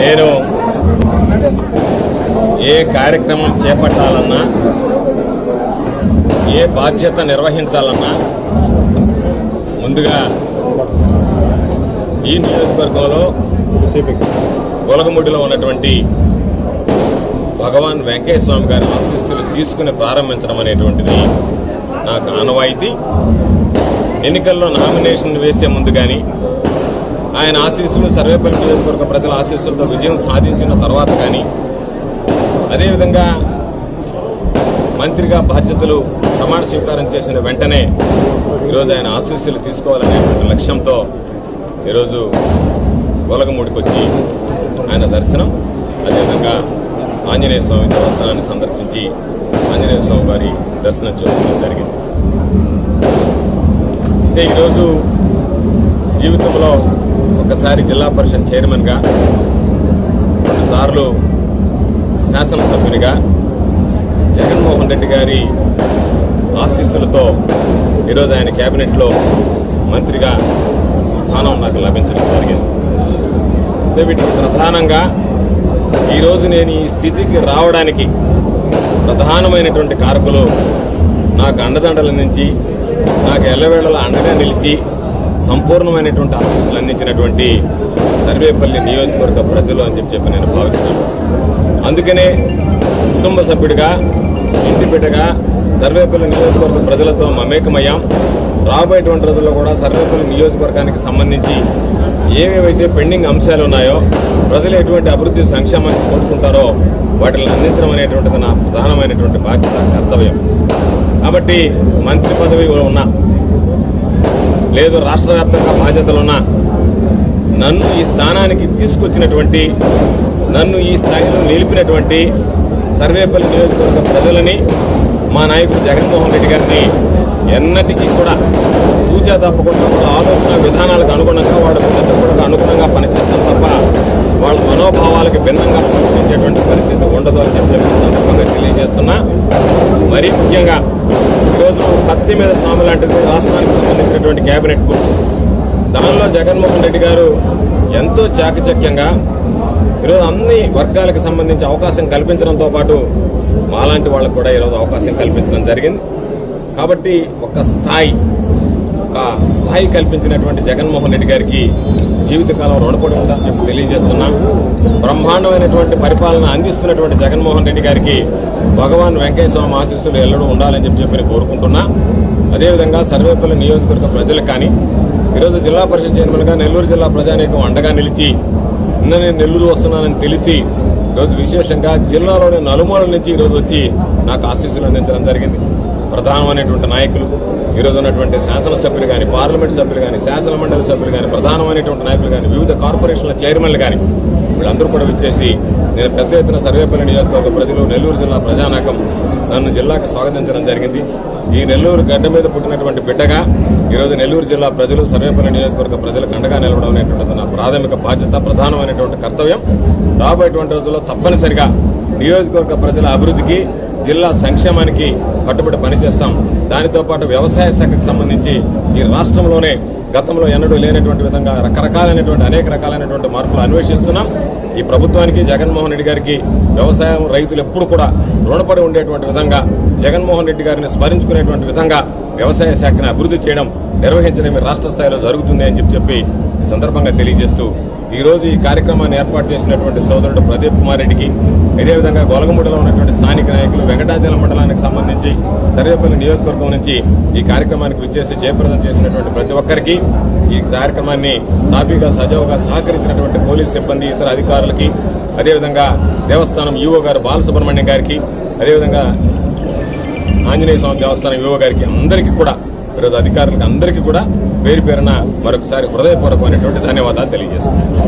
నేను ఏ కార్యక్రమం చేపట్టాలన్నా ఏ బాధ్యత నిర్వహించాలన్నా ముందుగా ఈ నియోజకవర్గంలో గొలగముడిలో ఉన్నటువంటి భగవాన్ వెంకయ్య స్వామి గారి ఆశీస్సులు తీసుకుని ప్రారంభించడం అనేటువంటిది నాకు ఆనవాయితీ. ఎన్నికల్లో నామినేషన్ వేసే ముందు కానీ ఆయన ఆశీస్సులు సర్వేపల్లి నియోజకవర్గ ప్రజల ఆశీస్సులతో విజయం సాధించిన తర్వాత కానీ అదేవిధంగా మంత్రిగా బాధ్యతలు ప్రమాణ స్వీకారం చేసిన వెంటనే ఈరోజు ఆయన ఆశీస్సులు తీసుకోవాలనేటువంటి లక్ష్యంతో ఈరోజు గొలగమూడికి వచ్చి ఆయన దర్శనం అదేవిధంగా ఆంజనేయ స్వామి దేవస్థానాన్ని సందర్శించి ఆంజనేయ స్వామి వారి దర్శనం చేసుకోవడం జరిగింది. అంటే ఈరోజు జీవితంలో ఒకసారి జిల్లా పరిషత్ చైర్మన్గా రెండుసార్లు శాసనసభ్యునిగా జగన్మోహన్ రెడ్డి గారి ఆశీస్సులతో ఈరోజు ఆయన కేబినెట్లో మంత్రిగా స్థానం నాకు లభించడం జరిగింది. వీటికి ప్రధానంగా ఈరోజు నేను ఈ స్థితికి రావడానికి ప్రధానమైనటువంటి కారకులు నాకు అండదండల నుంచి నాకు ఎల్లవేళలా అండగా నిలిచి సంపూర్ణమైనటువంటి ఆలోచనలు అందించినటువంటి సర్వేపల్లి నియోజకవర్గ ప్రజలు అని చెప్పి చెప్పి నేను భావిస్తున్నాను. అందుకనే కుటుంబ సభ్యుడిగా ఇంటి బిడ్డగా సర్వేపల్లి నియోజకవర్గ ప్రజలతో మమేకమయ్యాం. రాబోయేటువంటి రోజుల్లో కూడా సర్వేపల్లి నియోజకవర్గానికి సంబంధించి ఏవేవైతే పెండింగ్ అంశాలు ఉన్నాయో ప్రజలు ఎటువంటి అభివృద్ధి సంక్షేమాన్ని కోరుకుంటారో వాటిని అందించడం అనేటువంటిది నా ప్రధానమైనటువంటి బాధ్యత కర్తవ్యం. కాబట్టి మంత్రి పదవి ఉన్న లేదు రాష్ట్ర వ్యాప్తంగా బాధ్యతలున్న నన్ను ఈ స్థానానికి తీసుకొచ్చినటువంటి నన్ను ఈ స్థాయిలో నిలిపినటువంటి సర్వేపల్లి నియోజకవర్గ ప్రజలని మా నాయకుడు జగన్మోహన్ రెడ్డి గారిని ఎన్నటికీ కూడా పూజా తప్పకుండా వాళ్ళ ఆలోచన విధానాలకు అనుగుణంగా వాళ్ళ కూడా ఈరోజు కత్తి మీద స్వామి లాంటిది రాష్ట్రానికి సంబంధించినటువంటి కేబినెట్కు దానిలో జగన్మోహన్ రెడ్డి గారు ఎంతో చాకచక్యంగా ఈరోజు అన్ని వర్గాలకు సంబంధించి అవకాశం కల్పించడంతో పాటు మాలాంటి వాళ్ళకు కూడా ఈరోజు అవకాశం కల్పించడం జరిగింది. కాబట్టి ఒక స్థాయి ఒక స్థాయి కల్పించినటువంటి జగన్మోహన్ రెడ్డి గారికి జీవితకాలం రుణపడి ఉందని చెప్పి తెలియజేస్తున్నా. బ్రహ్మాండమైనటువంటి పరిపాలన అందిస్తున్నటువంటి జగన్మోహన్ రెడ్డి గారికి భగవాన్ వెంకటేశ్వరం ఆశీస్సులు ఎల్లడూ ఉండాలని చెప్పి చెప్పి కోరుకుంటున్నా. అదేవిధంగా సర్వేపల్లి నియోజకవర్గ ప్రజలకు కానీ ఈరోజు జిల్లా పరిషత్ చైర్మన్గా నెల్లూరు జిల్లా ప్రజానీకం అండగా నిలిచి నిన్న నేను నెల్లూరు వస్తున్నానని తెలిసి ఈరోజు విశేషంగా జిల్లాలోని నలుమూలల నుంచి ఈరోజు వచ్చి నాకు ఆశీస్సులు అందించడం జరిగింది. ప్రధానమైనటువంటి నాయకులు ఈరోజు ఉన్నటువంటి శాసనసభ్యులు కానీ పార్లమెంట్ సభ్యులు కానీ శాసన మండలి సభ్యులు కానీ ప్రధానమైనటువంటి నాయకులు కానీ వివిధ కార్పొరేషన్ల చైర్మన్లు కానీ వీళ్ళందరూ కూడా విచ్చేసి నేను పెద్ద ఎత్తున సర్వేపల్లి నియోజకవర్గ ప్రజలు నెల్లూరు జిల్లా ప్రజానాకం నన్ను జిల్లాకు స్వాగతించడం జరిగింది. ఈ నెల్లూరు గడ్డ మీద పుట్టినటువంటి బిడ్డగా ఈరోజు నెల్లూరు జిల్లా ప్రజలు సర్వేపల్లి నియోజకవర్గ ప్రజలకు అండగా నిలవడం అనేటువంటిది నా ప్రాథమిక బాధ్యత ప్రధానమైనటువంటి కర్తవ్యం. రాబోయేటువంటి రోజుల్లో తప్పనిసరిగా నియోజకవర్గ ప్రజల అభివృద్ధికి జిల్లా సంక్షేమానికి కట్టుబడి పనిచేస్తాం. దానితో పాటు వ్యవసాయ శాఖకు సంబంధించి ఈ రాష్ట్రంలోనే గతంలో ఎన్నడూ లేనటువంటి విధంగా రకరకాలైనటువంటి అనేక రకాలైనటువంటి మార్పులు అన్వేషిస్తున్నాం. ఈ ప్రభుత్వానికి జగన్మోహన్ రెడ్డి గారికి వ్యవసాయం రైతులు ఎప్పుడు కూడా రుణపడి ఉండేటువంటి విధంగా జగన్మోహన్ రెడ్డి గారిని స్మరించుకునేటువంటి విధంగా వ్యవసాయ శాఖను అభివృద్ధి చేయడం నిర్వహించడం రాష్ట్ర స్థాయిలో జరుగుతుంది అని చెప్పి చెప్పి ఈ సందర్భంగా తెలియజేస్తూ ఈ రోజు ఈ కార్యక్రమాన్ని ఏర్పాటు చేసినటువంటి సోదరుడు ప్రదీప్ కుమార్ రెడ్డికి అదేవిధంగా గొలగముడిలో ఉన్నటువంటి స్థానిక నాయకులు వెంకటాచలం మండలానికి సంబంధించి సర్వేపల్లి నియోజకవర్గం నుంచి ఈ కార్యక్రమానికి విచ్చేసి జయప్రదం చేసినటువంటి ప్రతి ఒక్కరికి ఈ కార్యక్రమాన్ని సాఫీగా సజావుగా సహకరించినటువంటి పోలీస్ సిబ్బంది ఇతర అధికారులకి అదేవిధంగా దేవస్థానం ఈవో గారు బాలసుబ్రహ్మణ్యం గారికి అదేవిధంగా ఆంజనేయ స్వామి దేవస్థానం ఈవో గారికి అందరికీ కూడా ఈరోజు అధికారులకు అందరికీ కూడా పేరు పేరున మరొకసారి హృదయపూర్వకమైనటువంటి ధన్యవాదాలు తెలియజేసుకుంటున్నాను.